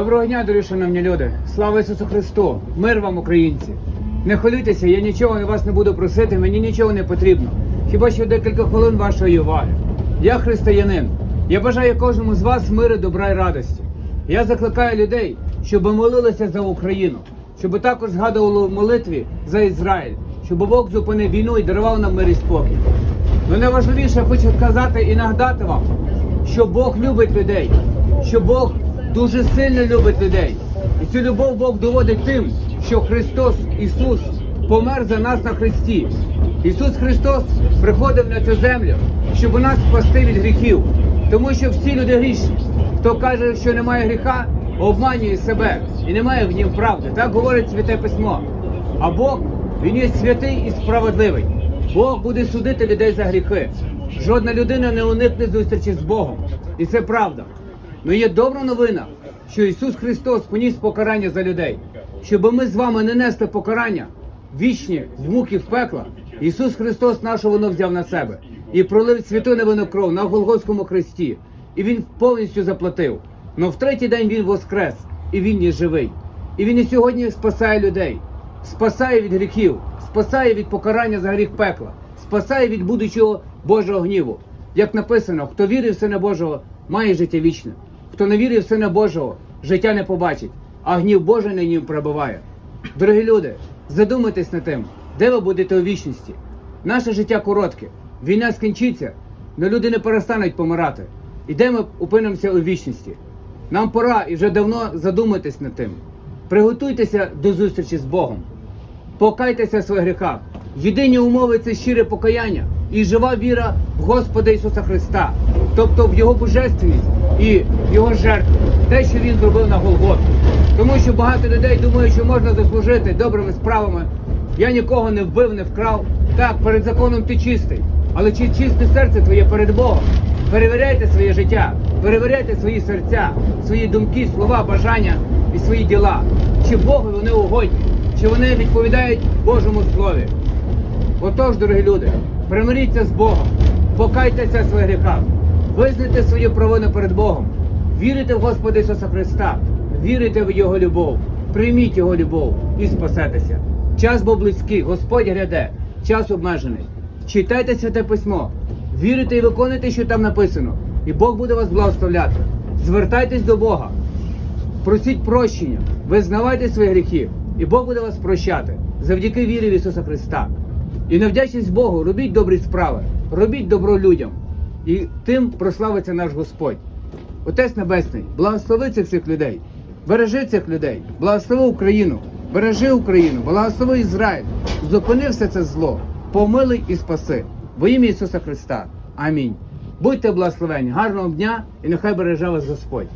Доброго дня, дорогі шановні люди! Слава Ісусу Христу! Мир вам, українці! Не хвилюйтеся, я нічого у вас не буду просити, мені нічого не потрібно. Хіба що декілька хвилин вашої уваги. Я християнин. Я бажаю кожному з вас миру, добра і радості. Я закликаю людей, щоб молилися за Україну, щоб також згадували в молитві за Ізраїль, щоб Бог зупинив війну і дарував нам мир і спокій. Ну найважливіше хочу сказати і нагадати вам, що Бог любить людей, що Бог дуже сильно любить людей. І цю любов Бог доводить тим, що Христос Ісус помер за нас на Христі. Ісус Христос приходив на цю землю, щоб у нас спасти від гріхів. Тому що всі люди грішні. Хто каже, що немає гріха, обманює себе і немає в нім правди. Так говорить Святе Письмо. А Бог, Він є святий і справедливий. Бог буде судити людей за гріхи. Жодна людина не уникне зустрічі з Богом. І це правда. Ну є добра новина, що Ісус Христос поніс покарання за людей, щоб ми з вами не несли покарання вічні в муки в пекла. Ісус Христос нашу вину взяв на себе і пролив святу невинну кров на Голгофському хресті. І Він повністю заплатив. Но в третій день Він воскрес, і Він є живий. І Він і сьогодні спасає людей, спасає від гріхів, спасає від покарання за гріх пекла, спасає від будучого Божого гніву. Як написано, хто вірить в Сина Божого, має життя вічне. Хто не вірить в Сина Божого, життя не побачить, а гнів Божий на нім перебуває. Дорогі люди, задумайтесь над тим, де ви будете у вічності. Наше життя коротке, війна скінчиться, але люди не перестануть помирати. І де ми опинимося у вічності? Нам пора і вже давно задуматись над тим. Приготуйтеся до зустрічі з Богом. Покайтеся в своїх гріхах. Єдині умови це щире покаяння і жива віра в Господа Ісуса Христа, тобто в Його божественність і в Його жертву, те, що Він зробив на Голгофі. Тому що багато людей думають, що можна заслужити добрими справами. Я нікого не вбив, не вкрав. Так, перед законом ти чистий. Але чи чисте серце твоє перед Богом? Перевіряйте своє життя, перевіряйте свої серця, свої думки, слова, бажання і свої діла. Чи Богу вони угодні, чи вони відповідають Божому Слові. Отож, дорогі люди, примиріться з Богом, покайтеся в своїх гріхах, визнайте свою провину перед Богом, вірите в Господа Ісуса Христа, вірите в Його любов, прийміть Його любов і спасетеся. Час був близький, Господь гряде, час обмежений. Читайте святе письмо, вірите і виконуйте, що там написано, і Бог буде вас благословляти. Звертайтесь до Бога, просіть прощення, визнавайте свої гріхи, і Бог буде вас прощати завдяки вірі в Ісуса Христа. І на вдячність Богу. Робіть добрі справи, робіть добро людям, і тим прославиться наш Господь. Отець Небесний, благослови цих людей, бережи цих людей, благослови Україну, бережи Україну, благослови Ізраїль, зупини все це зло, помилуй і спаси. Во ім'я Ісуса Христа. Амінь. Будьте благословені, гарного дня і нехай береже вас Господь.